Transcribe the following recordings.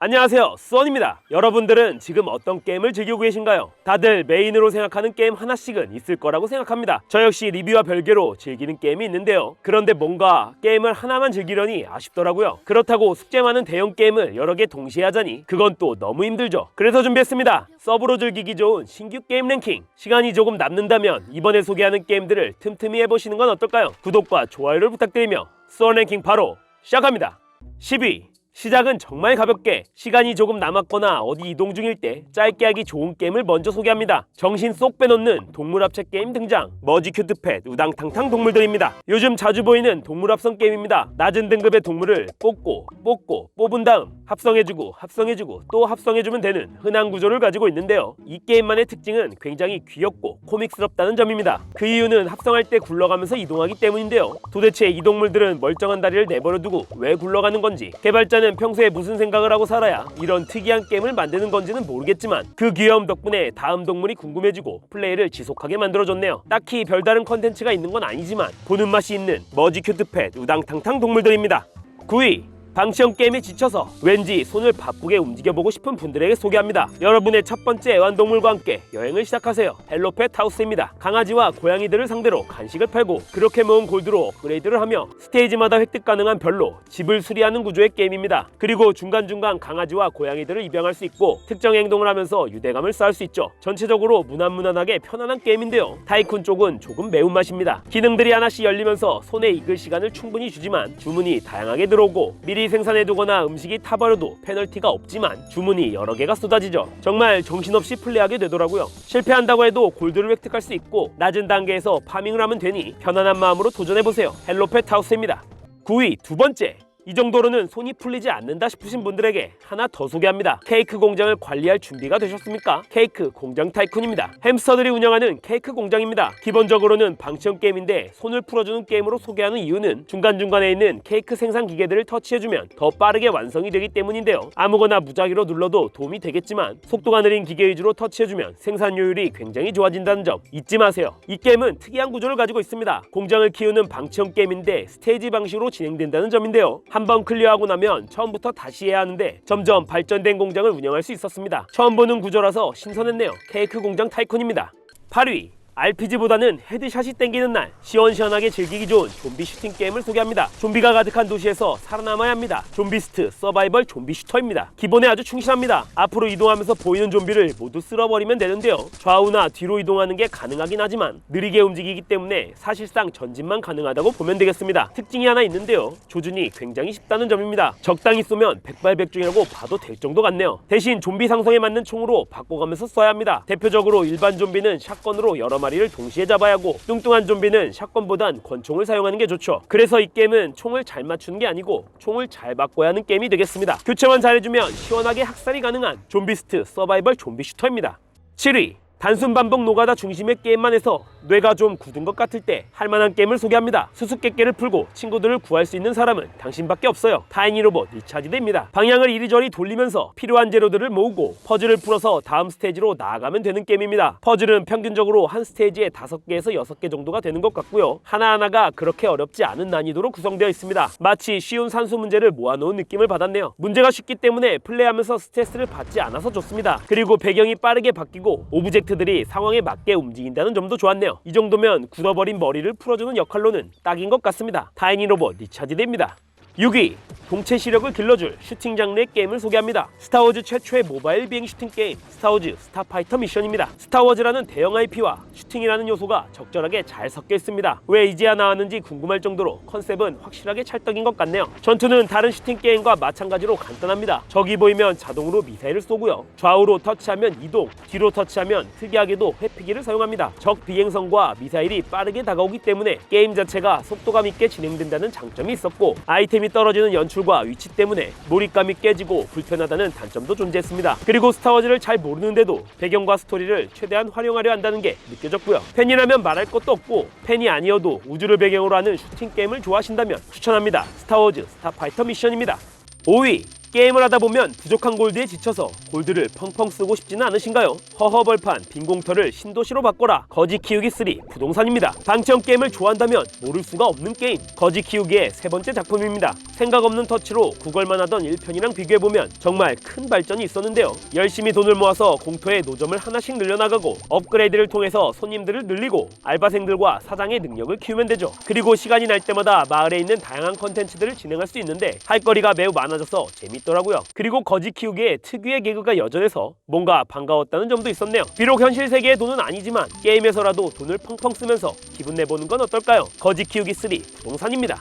안녕하세요. 수원입니다. 여러분들은 지금 어떤 게임을 즐기고 계신가요? 다들 메인으로 생각하는 게임 하나씩은 있을 거라고 생각합니다. 저 역시 리뷰와 별개로 즐기는 게임이 있는데요. 그런데 뭔가 게임을 하나만 즐기려니 아쉽더라고요. 그렇다고 숙제 많은 대형 게임을 여러 개 동시에 하자니 그건 또 너무 힘들죠. 그래서 준비했습니다. 서브로 즐기기 좋은 신규 게임 랭킹. 시간이 조금 남는다면 이번에 소개하는 게임들을 틈틈이 해보시는 건 어떨까요? 구독과 좋아요를 부탁드리며 수원 랭킹 바로 시작합니다. 10위 시작은 정말 가볍게 시간이 조금 남았거나 어디 이동 중일 때 짧게 하기 좋은 게임을 먼저 소개합니다. 정신 쏙 빼놓는 동물 합체 게임 등장. 머지 큐트펫 우당탕탕 동물들입니다. 요즘 자주 보이는 동물 합성 게임입니다. 낮은 등급의 동물을 뽑고 뽑고 뽑은 다음 합성해주고 합성해주고 또 합성해주면 되는 흔한 구조를 가지고 있는데요. 이 게임만의 특징은 굉장히 귀엽고 코믹스럽다는 점입니다. 그 이유는 합성할 때 굴러가면서 이동하기 때문인데요. 도대체 이 동물들은 멀쩡한 다리를 내버려 두고 왜 굴러가는 건지 개발자는 평소에 무슨 생각을 하고 살아야 이런 특이한 게임을 만드는 건지는 모르겠지만 그 귀여움 덕분에 다음 동물이 궁금해지고 플레이를 지속하게 만들어줬네요. 딱히 별다른 컨텐츠가 있는 건 아니지만 보는 맛이 있는 머지 큐트펫 우당탕탕 동물들입니다. 9위 방치형 게임에 지쳐서 왠지 손을 바쁘게 움직여보고 싶은 분들에게 소개합니다. 여러분의 첫 번째 애완동물과 함께 여행을 시작하세요. 헬로펫 하우스입니다. 강아지와 고양이들을 상대로 간식을 팔고 그렇게 모은 골드로 업그레이드를 하며 스테이지마다 획득 가능한 별로 집을 수리하는 구조의 게임입니다. 그리고 중간중간 강아지와 고양이들을 입양할 수 있고 특정 행동을 하면서 유대감을 쌓을 수 있죠. 전체적으로 무난무난하게 편안한 게임인데요. 타이쿤 쪽은 조금 매운맛입니다. 기능들이 하나씩 열리면서 손에 익을 시간을 충분히 주지만 주문이 다양하게 들어오고 미리 생산해두거나 음식이 타버려도 페널티가 없지만 주문이 여러 개가 쏟아지죠. 정말 정신없이 플레이하게 되더라고요. 실패한다고 해도 골드를 획득할 수 있고 낮은 단계에서 파밍을 하면 되니 편안한 마음으로 도전해보세요. 헬로 펫 하우스입니다. 9위 두 번째 이 정도로는 손이 풀리지 않는다 싶으신 분들에게 하나 더 소개합니다. 케이크 공장을 관리할 준비가 되셨습니까? 케이크 공장 타이쿤입니다. 햄스터들이 운영하는 케이크 공장입니다. 기본적으로는 방치형 게임인데 손을 풀어주는 게임으로 소개하는 이유는 중간중간에 있는 케이크 생산 기계들을 터치해주면 더 빠르게 완성이 되기 때문인데요. 아무거나 무작위로 눌러도 도움이 되겠지만 속도가 느린 기계 위주로 터치해주면 생산 효율이 굉장히 좋아진다는 점 잊지 마세요. 이 게임은 특이한 구조를 가지고 있습니다. 공장을 키우는 방치형 게임인데 스테이지 방식으로 진행된다는 점인데요. 한 번 클리어하고 나면 처음부터 다시 해야 하는데 점점 발전된 공장을 운영할 수 있었습니다. 처음 보는 구조라서 신선했네요. 케이크 공장 타이쿤입니다. 8위 RPG보다는 헤드샷이 땡기는 날 시원시원하게 즐기기 좋은 좀비 슈팅 게임을 소개합니다. 좀비가 가득한 도시에서 살아남아야 합니다. 좀비스트 서바이벌 좀비 슈터입니다. 기본에 아주 충실합니다. 앞으로 이동하면서 보이는 좀비를 모두 쓸어버리면 되는데요. 좌우나 뒤로 이동하는 게 가능하긴 하지만 느리게 움직이기 때문에 사실상 전진만 가능하다고 보면 되겠습니다. 특징이 하나 있는데요. 조준이 굉장히 쉽다는 점입니다. 적당히 쏘면 백발백중이라고 봐도 될 정도 같네요. 대신 좀비 상성에 맞는 총으로 바꿔가면서 써야 합니다. 대표적으로 일반 좀비는 샷건으로 여러 마리 를 동시에 잡아야 하고 뚱뚱한 좀비는 샷건보단 권총을 사용하는 게 좋죠. 그래서 이 게임은 총을 잘 맞추는 게 아니고 총을 잘 바꿔야 하는 게임이 되겠습니다. 교체만 잘해주면 시원하게 학살이 가능한 좀비스트 서바이벌 좀비 슈터입니다. 7위 단순 반복 노가다 중심의 게임만 해서 뇌가 좀 굳은 것 같을 때 할만한 게임을 소개합니다. 수수께끼를 풀고 친구들을 구할 수 있는 사람은 당신밖에 없어요. 타이니 로봇 리차지드입니다. 방향을 이리저리 돌리면서 필요한 재료들을 모으고 퍼즐을 풀어서 다음 스테이지로 나아가면 되는 게임입니다. 퍼즐은 평균적으로 한 스테이지에 5개에서 6개 정도가 되는 것 같고요. 하나하나가 그렇게 어렵지 않은 난이도로 구성되어 있습니다. 마치 쉬운 산수 문제를 모아놓은 느낌을 받았네요. 문제가 쉽기 때문에 플레이하면서 스트레스를 받지 않아서 좋습니다. 그리고 배경이 빠르게 바뀌고 오브젝트 들이 상황에 맞게 움직인다는 점도 좋았네요. 이 정도면 굳어버린 머리를 풀어주는 역할로는 딱인 것 같습니다. 타이니 로봇 리차지드입니다. 6위 동체 시력을 길러줄 슈팅 장르의 게임을 소개합니다. 스타워즈 최초의 모바일 비행 슈팅 게임 스타워즈 스타파이터 미션입니다. 스타워즈라는 대형 IP와 슈팅이라는 요소가 적절하게 잘 섞여 있습니다. 왜 이제야 나왔는지 궁금할 정도로 컨셉은 확실하게 찰떡인 것 같네요. 전투는 다른 슈팅 게임과 마찬가지로 간단합니다. 적이 보이면 자동으로 미사일을 쏘고요. 좌우로 터치하면 이동, 뒤로 터치하면 특이하게도 회피기를 사용합니다. 적 비행선과 미사일이 빠르게 다가오기 때문에 게임 자체가 속도감 있게 진행된다는 장점이 있었고 아이템이 떨어지는 연출과 위치 때문에 몰입감이 깨지고 불편하다는 단점도 존재했습니다. 그리고 스타워즈를 잘 모르는데도 배경과 스토리를 최대한 활용하려 한다는 게 느껴졌고요. 팬이라면 말할 것도 없고 팬이 아니어도 우주를 배경으로 하는 슈팅 게임을 좋아하신다면 추천합니다. 스타워즈 스타파이터 미션입니다. 5위 게임을 하다 보면 부족한 골드에 지쳐서 골드를 펑펑 쓰고 싶지는 않으신가요? 허허벌판 빈공터를 신도시로 바꿔라 거지 키우기 3 부동산입니다. 방치형 게임을 좋아한다면 모를 수가 없는 게임 거지 키우기의 세 번째 작품입니다. 생각 없는 터치로 구걸만 하던 1편이랑 비교해보면 정말 큰 발전이 있었는데요. 열심히 돈을 모아서 공터의 노점을 하나씩 늘려나가고 업그레이드를 통해서 손님들을 늘리고 알바생들과 사장의 능력을 키우면 되죠. 그리고 시간이 날 때마다 마을에 있는 다양한 컨텐츠들을 진행할 수 있는데 할 거리가 매우 많아져서 재 밌더라고요. 그리고 거지 키우기의 특유의 개그가 여전해서 뭔가 반가웠다는 점도 있었네요. 비록 현실 세계의 돈은 아니지만 게임에서라도 돈을 펑펑 쓰면서 기분 내보는 건 어떨까요? 거지 키우기 3 부동산입니다.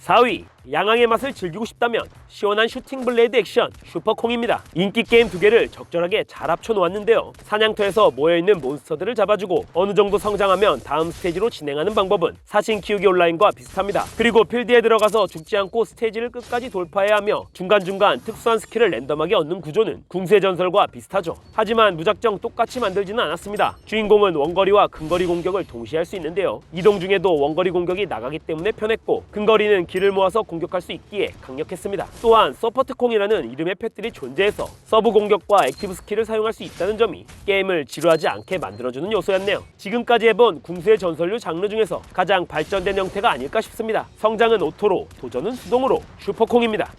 4위 양항의 맛을 즐기고 싶다면 시원한 슈팅 블레이드 액션 슈퍼콩입니다. 인기 게임 두 개를 적절하게 잘 합쳐 놓았는데요. 사냥터에서 모여있는 몬스터들을 잡아주고 어느 정도 성장하면 다음 스테이지로 진행하는 방법은 사신 키우기 온라인과 비슷합니다. 그리고 필드에 들어가서 죽지 않고 스테이지를 끝까지 돌파해야 하며 중간중간 특수한 스킬을 랜덤하게 얻는 구조는 궁수의 전설과 비슷하죠. 하지만 무작정 똑같이 만들지는 않았습니다. 주인공은 원거리와 근거리 공격을 동시에 할 수 있는데요. 이동 중에도 원거리 공격이 나가기 때문에 편했고 근거리는 길을 모아서 공 격할 수 있기에 강력했습니다. 또한 서포트콩이라는 이름의 펫들이 존재해서 서브 공격과 액티브 스킬을 사용할 수 있다는 점이 게임을 지루하지 않게 만들어주는 요소였네요. 지금까지 해본 궁수의 전설류 장르 중에서 가장 발전된 형태가 아닐까 싶습니다. 성장은 오토로, 도전은 수동으로 슈퍼콩입니다.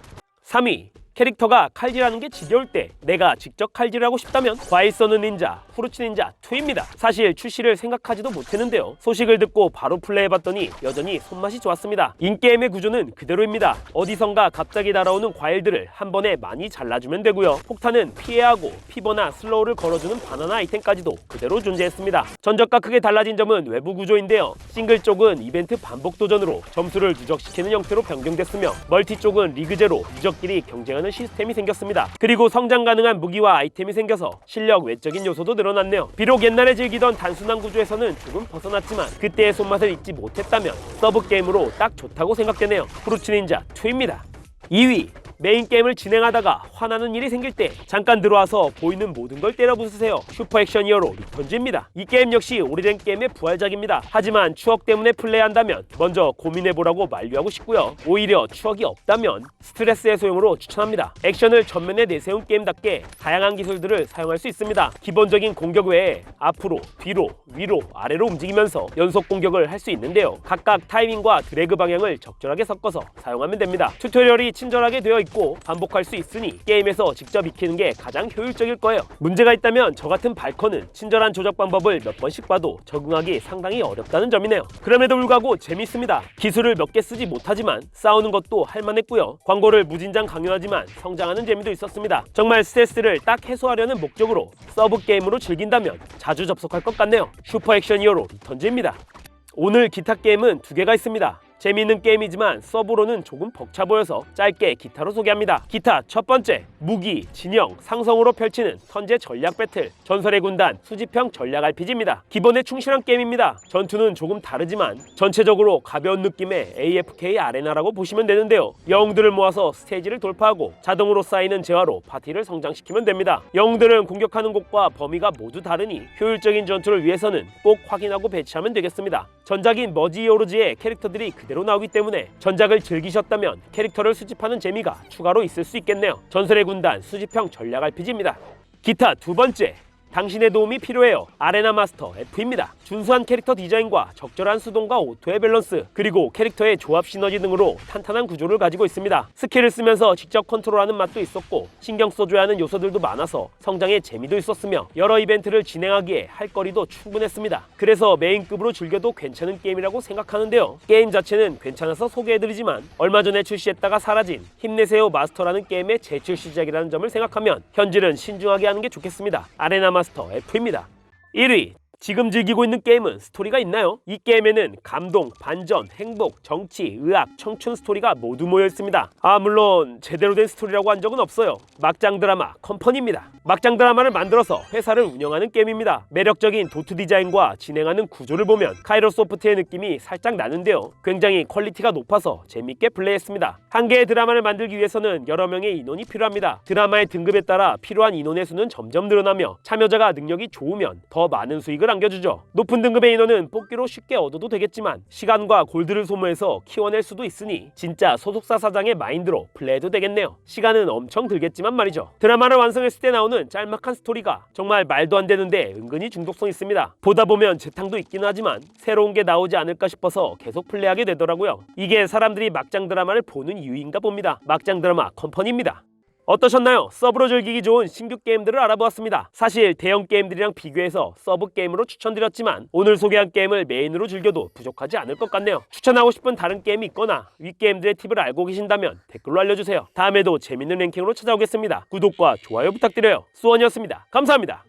3위 캐릭터가 칼질하는 게 지겨울 때 내가 직접 칼질하고 싶다면 과일 써는 닌자, 후르츠 닌자 2입니다. 사실 출시를 생각하지도 못했는데요. 소식을 듣고 바로 플레이해봤더니 여전히 손맛이 좋았습니다. 인게임의 구조는 그대로입니다. 어디선가 갑자기 날아오는 과일들을 한 번에 많이 잘라주면 되고요. 폭탄은 피해야 하고 피버나 슬로우를 걸어주는 바나나 아이템까지도 그대로 존재했습니다. 전적과 크게 달라진 점은 외부 구조인데요. 싱글 쪽은 이벤트 반복 도전으로 점수를 누적시키는 형태로 변경됐으며 멀티 쪽은 리그 제로 누적끼리 경쟁하는 시스템이 생겼습니다. 그리고 성장 가능한 무기와 아이템이 생겨서 실력 외적인 요소도 늘어났네요. 비록 옛날에 즐기던 단순한 구조에서는 조금 벗어났지만 그때의 손맛을 잊지 못했다면 서브 게임으로 딱 좋다고 생각되네요. 프루츠 닌자 2입니다. 2위 메인 게임을 진행하다가 화나는 일이 생길 때 잠깐 들어와서 보이는 모든 걸 때려 부수세요. 슈퍼 액션 히어로 리턴즈입니다. 이 게임 역시 오래된 게임의 부활작입니다. 하지만 추억 때문에 플레이한다면 먼저 고민해보라고 만류하고 싶고요. 오히려 추억이 없다면 스트레스 해소용으로 추천합니다. 액션을 전면에 내세운 게임답게 다양한 기술들을 사용할 수 있습니다. 기본적인 공격 외에 앞으로, 뒤로, 위로, 아래로 움직이면서 연속 공격을 할 수 있는데요. 각각 타이밍과 드래그 방향을 적절하게 섞어서 사용하면 됩니다. 튜토리얼이 친절하게 되어 있고 반복할 수 있으니 게임에서 직접 익히는 게 가장 효율적일 거예요. 문제가 있다면 저 같은 발커는 친절한 조작 방법을 몇 번씩 봐도 적응하기 상당히 어렵다는 점이네요. 그럼에도 불구하고 재밌습니다. 기술을 몇 개 쓰지 못하지만 싸우는 것도 할만했고요. 광고를 무진장 강요하지만 성장하는 재미도 있었습니다. 정말 스트레스를 딱 해소하려는 목적으로 서브 게임으로 즐긴다면 자주 접속할 것 같네요. 슈퍼 액션 히어로 리턴즈입니다. 오늘 기타 게임은 두 개가 있습니다. 재미있는 게임이지만 서브로는 조금 벅차 보여서 짧게 기타로 소개합니다. 기타 첫 번째 무기, 진영, 상성으로 펼치는 턴제 전략 배틀 전설의 군단 수집형 전략 RPG입니다. 기본에 충실한 게임입니다. 전투는 조금 다르지만 전체적으로 가벼운 느낌의 AFK 아레나라고 보시면 되는데요. 영웅들을 모아서 스테이지를 돌파하고 자동으로 쌓이는 재화로 파티를 성장시키면 됩니다. 영웅들은 공격하는 곳과 범위가 모두 다르니 효율적인 전투를 위해서는 꼭 확인하고 배치하면 되겠습니다. 전작인 머지 오로즈의 캐릭터들이 그 대로 나오기 때문에 전작을 즐기셨다면 캐릭터를 수집하는 재미가 추가로 있을 수 있겠네요. 전설의 군단 수집형 전략 RPG입니다. 기타 두 번째 당신의 도움이 필요해요. 아레나 마스터 F입니다. 준수한 캐릭터 디자인과 적절한 수동과 오토의 밸런스, 그리고 캐릭터의 조합 시너지 등으로 탄탄한 구조를 가지고 있습니다. 스킬을 쓰면서 직접 컨트롤하는 맛도 있었고 신경 써줘야 하는 요소들도 많아서 성장의 재미도 있었으며 여러 이벤트를 진행하기에 할 거리도 충분했습니다. 그래서 메인급으로 즐겨도 괜찮은 게임이라고 생각하는데요. 게임 자체는 괜찮아서 소개해드리지만 얼마 전에 출시했다가 사라진 힘내세요 마스터라는 게임의 재출시작이라는 점을 생각하면 현질은 신중하게 하는 게 좋겠습니다. 아레나 마스터 F입니다. 1위 지금 즐기고 있는 게임은 스토리가 있나요? 이 게임에는 감동, 반전, 행복, 정치, 의학, 청춘 스토리가 모두 모여 있습니다. 아 물론 제대로 된 스토리라고 한 적은 없어요. 막장 드라마 컴퍼니입니다. 막장 드라마를 만들어서 회사를 운영하는 게임입니다. 매력적인 도트 디자인과 진행하는 구조를 보면 카이로 소프트의 느낌이 살짝 나는데요. 굉장히 퀄리티가 높아서 재밌게 플레이했습니다. 한 개의 드라마를 만들기 위해서는 여러 명의 인원이 필요합니다. 드라마의 등급에 따라 필요한 인원의 수는 점점 늘어나며 참여자가 능력이 좋으면 더 많은 수익을 획득을 안겨주죠. 높은 등급의 인원은 뽑기로 쉽게 얻어도 되겠지만 시간과 골드를 소모해서 키워낼 수도 있으니 진짜 소속사 사장의 마인드로 플레이해도 되겠네요. 시간은 엄청 들겠지만 말이죠. 드라마를 완성했을 때 나오는 짤막한 스토리가 정말 말도 안 되는데 은근히 중독성 있습니다. 보다 보면 재탕도 있기는 하지만 새로운 게 나오지 않을까 싶어서 계속 플레이하게 되더라고요. 이게 사람들이 막장 드라마를 보는 이유인가 봅니다. 막장 드라마 컴퍼니입니다. 어떠셨나요? 서브로 즐기기 좋은 신규 게임들을 알아보았습니다. 사실 대형 게임들이랑 비교해서 서브 게임으로 추천드렸지만 오늘 소개한 게임을 메인으로 즐겨도 부족하지 않을 것 같네요. 추천하고 싶은 다른 게임이 있거나 위 게임들의 팁을 알고 계신다면 댓글로 알려주세요. 다음에도 재밌는 랭킹으로 찾아오겠습니다. 구독과 좋아요 부탁드려요. 수원이었습니다. 감사합니다.